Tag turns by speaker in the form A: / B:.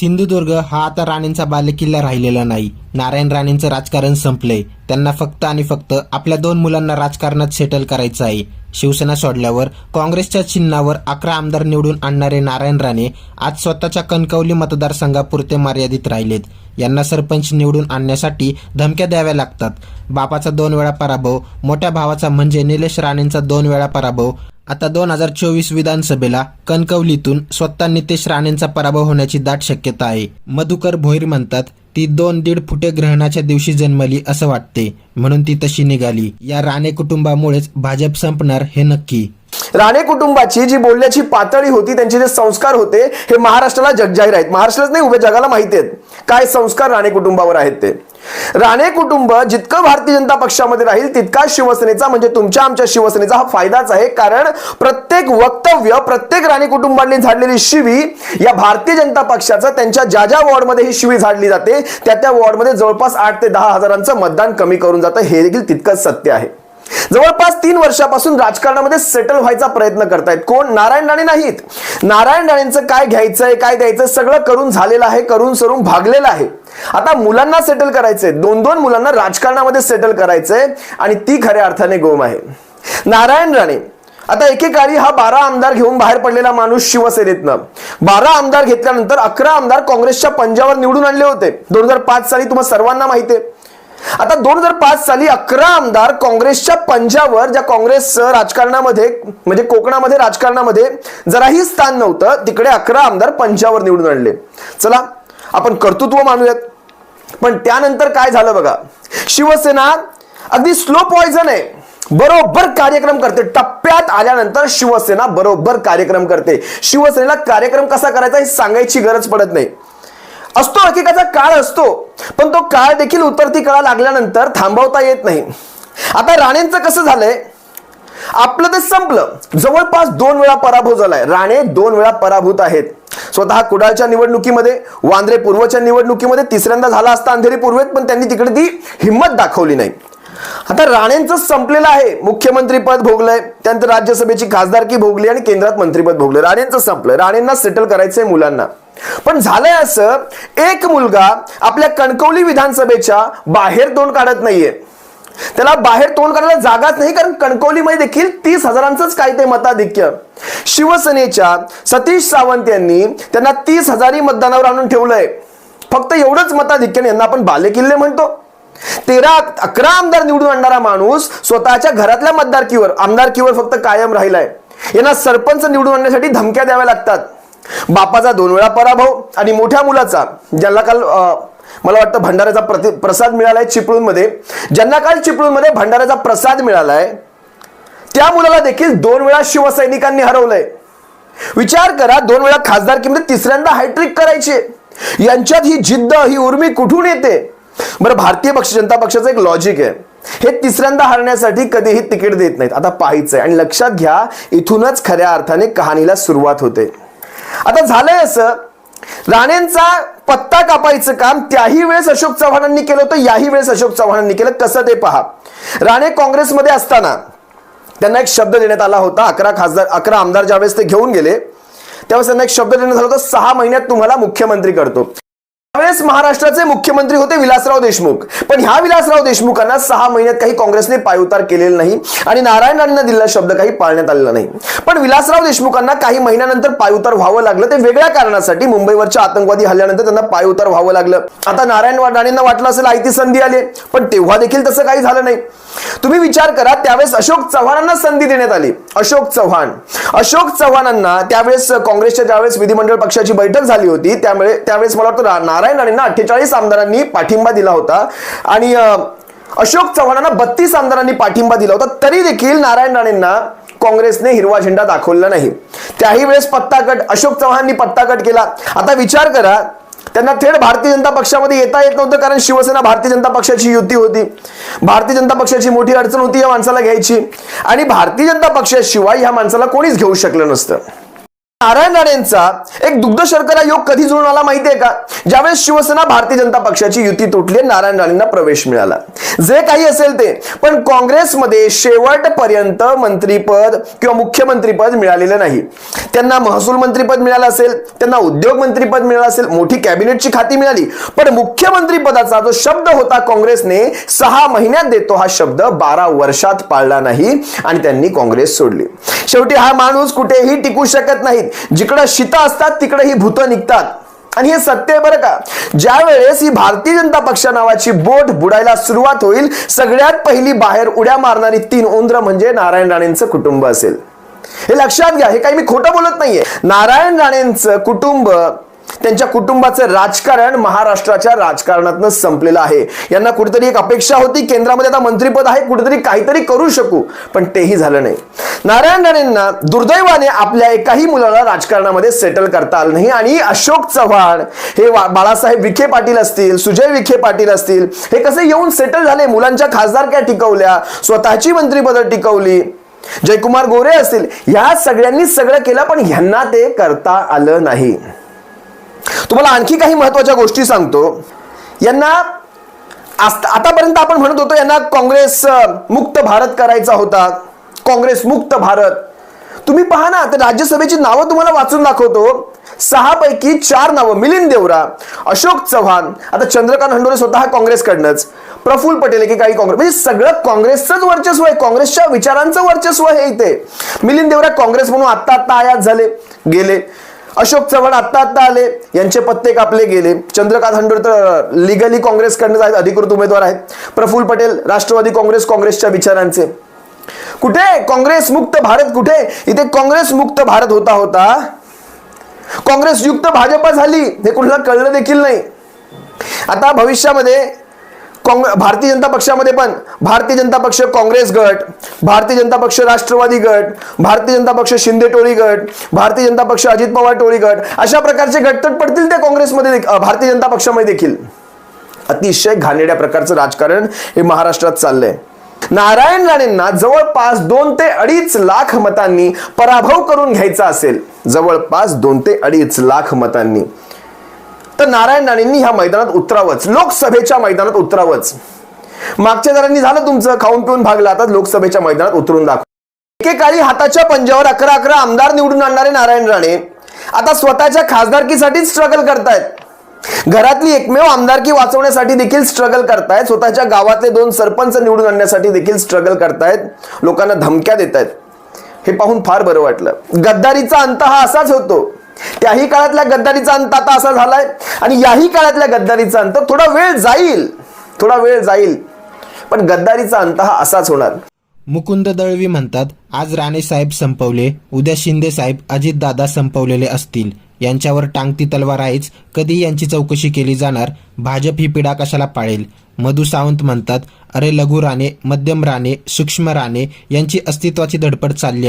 A: सिंधुदुर्ग हा आता राणेंचा बालेकिल्ला राहिलेला नाही. नारायण राणेंचं राजकारण संपलंय. त्यांना फक्त आणि फक्त आपल्या दोन मुलांना राजकारणात सेटल करायचं आहे. शिवसेना सोडल्यावर काँग्रेसच्या चिन्हावर अकरा आमदार निवडून आणणारे नारायण राणे आज स्वतःच्या कणकवली मतदारसंघापुरते मर्यादित राहिलेत. यांना सरपंच निवडून आणण्यासाठी धमक्या द्याव्या लागतात. बापाचा दोन वेळा पराभव मोठ्या भावाचा म्हणजे निलेश राणेंचा दोन वेळा पराभव आता दोन हजार चोवीस विधानसभेला कणकवलीतून स्वतः नितेश राणेंचा पराभव होण्याची दाट शक्यता आहे. मधुकर भोईर म्हणतात ती दोन दीड फुटे ग्रहणाच्या दिवशी जन्मली असं वाटते. म्हणून ती तशी निघाली. या राणे कुटुंबामुळेच भाजप संपणार हे नक्की.
B: राणे कुटुंबाची जी बोलण्याची पातळी होती त्यांचे जे संस्कार होते हे महाराष्ट्राला जगजाहीर आहेत. महाराष्ट्रालाच नाही उभ्या जगाला माहिती आहेत. काय संस्कार राणे कुटुंबावर आहेत ते? राणे कुटुंब जितकं भारतीय जनता पक्षामध्ये राहील तितका शिवसेनेचा म्हणजे तुमच्या आमच्या शिवसेनेचा हा फायदाच आहे. कारण प्रत्येक वक्तव्य प्रत्येक राणे कुटुंबांनी झाडलेली शिवी या भारतीय जनता पक्षाचं त्यांच्या ज्या ज्या वॉर्डमध्ये ही शिवी झाडली जाते त्या त्या वॉर्डमध्ये जवळपास आठ ते दहा हजारांचं मतदान कमी करून जातं. हे देखील तितकंच सत्य आहे. जवळपास तीन वर्षापासून राजकारणामध्ये सेटल व्हायचा प्रयत्न करतायत. कोण? नारायण राणे नाहीत. नारायण राणेंचं काय घ्यायचंय काय द्यायचं सगळं करून झालेलं आहे करून सरून भागलेलं आहे. आता मुलांना सेटल करायचंय. दोन दोन मुलांना राजकारणामध्ये सेटल करायचंय आणि ती खऱ्या अर्थाने गोम आहे. नारायण राणे आता एकेकाळी हा बारा आमदार घेऊन बाहेर पडलेला माणूस शिवसेनेतनं. बारा आमदार घेतल्यानंतर अकरा आमदार काँग्रेसच्या पंजावर निवडून आणले होते. दोन हजार पाच साली तुम्हाला सर्वांना माहिती आहे आता दोन हजार पाच साली अकरा आमदार काँग्रेसच्या पंजावर ज्या काँग्रेस राजकारणामध्ये म्हणजे कोकणामध्ये राजकारणामध्ये जराही स्थान नव्हतं तिकडे अकरा आमदार पंजावर निवडून आणले. चला आपण कर्तृत्व मानूयात. पण त्यानंतर काय झालं बघा? शिवसेना अगदी स्लो पॉइझन आहे. बरोबर कार्यक्रम करते. टप्प्यात आल्यानंतर शिवसेना बरोबर कार्यक्रम करते. शिवसेनेला कार्यक्रम कसा करायचा हे सांगायची गरज पडत नाही. असतो हकीकाचा काळ असतो. पण तो काळ देखील उतरती कळा लागल्यानंतर थांबवता येत नाही. आता राणेंचं कसं झालंय? आपलं ते संपलं. जवळपास दोन वेळा पराभव झालाय. राणे दोन वेळा पराभूत आहेत. स्वतः कुडाळच्या निवडणुकीमध्ये वांद्रे पूर्वच्या निवडणुकीमध्ये तिसऱ्यांदा झाला असता अंधेरी पूर्वेत पण त्यांनी तिकडे ती हिंमत दाखवली नाही. आता राणेंचं संपलेलं आहे. मुख्यमंत्री पद भोगलंय त्यानंतर राज्यसभेची खासदारकी भोगली आणि केंद्रात मंत्रीपद भोगलं राणेंचं संपलं राणेंना सेटल करायचंय मुलांना. पण झालंय असं एक मुलगा आपल्या कणकवली विधानसभेच्या बाहेर तोंड काढत नाहीये. त्याला बाहेर तोंड काढायला जागाच नाही कारण कणकवलीमध्ये देखील तीस हजारांचंच काय ते मताधिक्य. शिवसेनेच्या सतीश सावंत यांनी त्यांना तीस हजारी मतदानावर आणून ठेवलंय. फक्त एवढंच मताधिक्य यांना आपण बालेकिल्ले म्हणतो. तेरा अकरा आमदार निवडून आणणारा माणूस स्वतःच्या घरातल्या मतदारकीवर आमदारकीवर फक्त कायम राहिलाय. यांना सरपंच निवडून आणण्यासाठी धमक्या द्याव्या लागतात. बापाचा दोन वेळा पराभव आणि मोठ्या मुलाचा ज्यांना काल मला वाटतं भंडाऱ्याचा प्रति प्रसाद मिळालाय चिपळूणमध्ये. ज्यांना काल चिपळूणमध्ये भंडाऱ्याचा प्रसाद मिळालाय त्या मुलाला देखील दोन वेळा शिवसैनिकांनी हरवलंय. विचार करा दोन वेळा खासदार किमती तिसऱ्यांदा हायट्रिक करायचे. यांच्यात ही जिद्द ही उर्मी कुठून येते? बरं भारतीय पक्ष जनता पक्षाचं एक लॉजिक आहे. हे तिसऱ्यांदा हरण्यासाठी कधीही तिकीट देत नाहीत. आता पाहायचंय. आणि लक्षात घ्या इथूनच खऱ्या अर्थाने कहाणीला सुरुवात होते. आता झालंय असं. राणेंचा पत्ता कापायचं काम त्याही वेळेस अशोक चव्हाणांनी केलं होतं याही वेळेस अशोक चव्हाणांनी केलं. कसं ते पहा. राणे काँग्रेसमध्ये असताना त्यांना एक शब्द देण्यात आला होता. अकरा खासदार अकरा आमदार ज्यावेळेस ते घेऊन गेले त्यावेळेस त्यांना एक शब्द देण्यात आला होता. सहा महिन्यात तुम्हाला मुख्यमंत्री करतो. त्यावेळेस महाराष्ट्राचे मुख्यमंत्री होते विलासराव देशमुख. पण ह्या विलासराव देशमुखांना सहा महिन्यात काही काँग्रेसने पायउतार केलेला नाही आणि नारायण राणेंना दिलेला शब्द काही पाळण्यात आलेला नाही. पण विलासराव देशमुखांना काही महिन्यानंतर पायउतार व्हावं लागलं ते वेगळ्या कारणासाठी मुंबईवरच्या आतंकवादी हल्ल्यानंतर त्यांना पायउतार व्हावं लागलं. आता नारायण राणेंना वाटलं असेल आयती संधी आली पण तेव्हा देखील तसं काही झालं नाही. तुम्ही विचार करा त्यावेळेस अशोक चव्हाणांना संधी देण्यात आली. अशोक चव्हाण. अशोक चव्हाणांना त्यावेळेस काँग्रेसच्या ज्यावेळेस विधिमंडळ पक्षाची बैठक झाली होती त्यामुळे त्यावेळेस मला वाटतं नारायण राणेंना अठ्ठेचाळीस आमदारांनी पाठिंबा दिला होता. आणि अशोक चव्हाणांना बत्तीस आमदारांनी पाठिंबा दिला होता. तरी देखील नारायण राणेंना काँग्रेसने हिरवा झेंडा दाखवला नाही. त्याही वेळेस पत्ता कट अशोक चव्हाणांनी पत्ता कट केला. आता विचार करा त्यांना थेट भारतीय जनता पक्षामध्ये येता येत नव्हतं कारण शिवसेना भारतीय जनता पक्षाची युती होती. भारतीय जनता पक्षाची मोठी अडचण होती या माणसाला घ्यायची. आणि भारतीय जनता पक्षाशिवाय ह्या माणसाला कोणीच घेऊ शकलं नसतं. नारायण राणेंचा एक दुग्ध शर्करा योग कधी जुळून आला माहितीये का? ज्यावेळेस शिवसेना भारतीय जनता पक्षाची युती तुटली नारायण राणेंना प्रवेश मिळाला. जे काही असेल ते. पण काँग्रेसमध्ये शेवटपर्यंत मंत्रीपद किंवा मुख्यमंत्रीपद मिळालेलं नाही. त्यांना महसूल मंत्रीपद मिळालं असेल त्यांना उद्योग मंत्रीपद मिळालं असेल मोठी कॅबिनेटची खाती मिळाली. पण मुख्यमंत्री पदाचा जो शब्द होता काँग्रेसने सहा महिन्यात देतो हा शब्द बारा वर्षात पाळला नाही आणि त्यांनी काँग्रेस सोडली. शेवटी हा माणूस कुठेही टिकू शकत नाहीत. जिकडं शीत असतात तिकडे ही भूत निघतात. आणि हे सत्य आहे बरं का? ज्या वेळेस ही भारतीय जनता पक्ष नावाची बोट बुडायला सुरुवात होईल सगळ्यात पहिली बाहेर उड्या मारणारी तीन उंद्र म्हणजे नारायण राणेंचं कुटुंब असेल. हे लक्षात घ्या हे काही मी खोटं बोलत नाहीये. नारायण राणेंचं कुटुंब त्यांच्या कुटुंबाचं राजकारण महाराष्ट्राच्या राजकारणातनं संपलेलं आहे. यांना कुठेतरी एक अपेक्षा होती केंद्रामध्ये आता मंत्रीपद आहे कुठेतरी काहीतरी करू शकू पण तेही झालं नाही. नारायण राणेंना दुर्दैवाने आपल्या एकाही मुलाला राजकारणामध्ये सेटल करता आलं नाही. आणि अशोक चव्हाण हे बाळासाहेब विखे पाटील असतील सुजय विखे पाटील असतील हे कसे येऊन सेटल झाले? मुलांच्या खासदारक्या टिकवल्या? स्वतःची मंत्रीपदं टिकवली. जयकुमार गोरे असतील ह्या सगळ्यांनी सगळं केलं पण ह्यांना ते करता आलं नाही. तुम्हाला आणखी काही महत्त्वाच्या गोष्टी सांगतो. यांना आतापर्यंत आपण म्हणत होतो यांना काँग्रेस मुक्त भारत करायचा होता. काँग्रेस मुक्त भारत. तुम्ही पहा ना तर राज्यसभेची नावं तुम्हाला वाचून दाखवतो. सहा पैकी चार नावं मिलिंद देवरा अशोक चव्हाण आता चंद्रकांत हंडोरे स्वतः काँग्रेसकडनंच. प्रफुल्ल पटेल की काही काँग्रेस म्हणजे सगळं काँग्रेसचंच वर्चस्व आहे. काँग्रेसच्या विचारांचं वर्चस्व आहे इथे. मिलिंद देवरा काँग्रेस म्हणून आत्ता आत्ता आयात झाले गेले. अशोक चव्हाण आत्ता आत्ता आले यांचे पत्ते कापले गेले. चंद्रकांत हंडोर तर लिगली काँग्रेसकडनं आहेत अधिकृत उमेदवार आहेत. प्रफुल्ल पटेल राष्ट्रवादी काँग्रेस काँग्रेसच्या विचारांचे. कुठे? काँग्रेस मुक्त भारत कुठे? इथे काँग्रेस मुक्त भारत होता होता. काँग्रेस युक्त भाजपा झाली हे कुणाला कळलं देखील नाही. आता भविष्यामध्ये भारतीय जनता पक्षामध्ये पण. भारतीय जनता पक्ष काँग्रेस गट भारतीय जनता पक्ष राष्ट्रवादी गट भारतीय जनता पक्ष शिंदे टोळी गट भारतीय जनता पक्ष अजित पवार टोळी गट अशा प्रकारचे गटतट पडतील त्या काँग्रेसमध्ये भारतीय जनता पक्षामध्ये देखील. अतिशय घाणेड्या प्रकारचं राजकारण हे महाराष्ट्रात चाललंय. नारायण राणेंना जवळपास दोन ते अडीच लाख मतांनी पराभव करून घ्यायचा असेल. जवळपास दोन ते अडीच लाख मतांनी. तर नारायण राणेंनी ह्या मैदानात उतरावंच. लोकसभेच्या मैदानात उतरावंच. मागच्या जणांनी झालं तुमचं? खाऊन पिऊन भागला. आता लोकसभेच्या मैदानात उतरून दाखव. एकेकाळी हाताच्या पंजावर अकरा अकरा आमदार निवडून आणणारे नारायण राणे. आता स्वतःच्या खासदारकीसाठी स्ट्रगल करतायत. घरातली एकमेव आमदारकी वाचवण्यासाठी देखील स्ट्रगल करतायत. स्वतःच्या गावातले दोन सरपंच निवडून आणण्यासाठी देखील स्ट्रगल करतायत. लोकांना धमक्या देत आहेत हे पाहून फार बरं वाटलं. गद्दारीचा अंत हा असाच होतो. त्याही काळातल्या गद्दारीचा अंत आता असा झालाय. आणि याही काळातल्या गद्दारीचा अंत थोडा वेळ जाईल. थोडा वेळ जाईल. पण गद्दारीचा अंत हा असाच होणार.
A: मुकुंद दळवी म्हणतात आज राणे साहेब संपवले उद्या शिंदे साहेब अजितदादा संपवलेले असतील. यांच्यावर टांगती तलवार आहेच. कधी यांची चौकशी केली जाणार. भाजप ही पिढा कशाला पाळेल? मधु सावंत म्हणतात अरे लघु राणे मध्यम राणे सूक्ष्म राणे यांची अस्तित्वाची धडपड चालली आहे.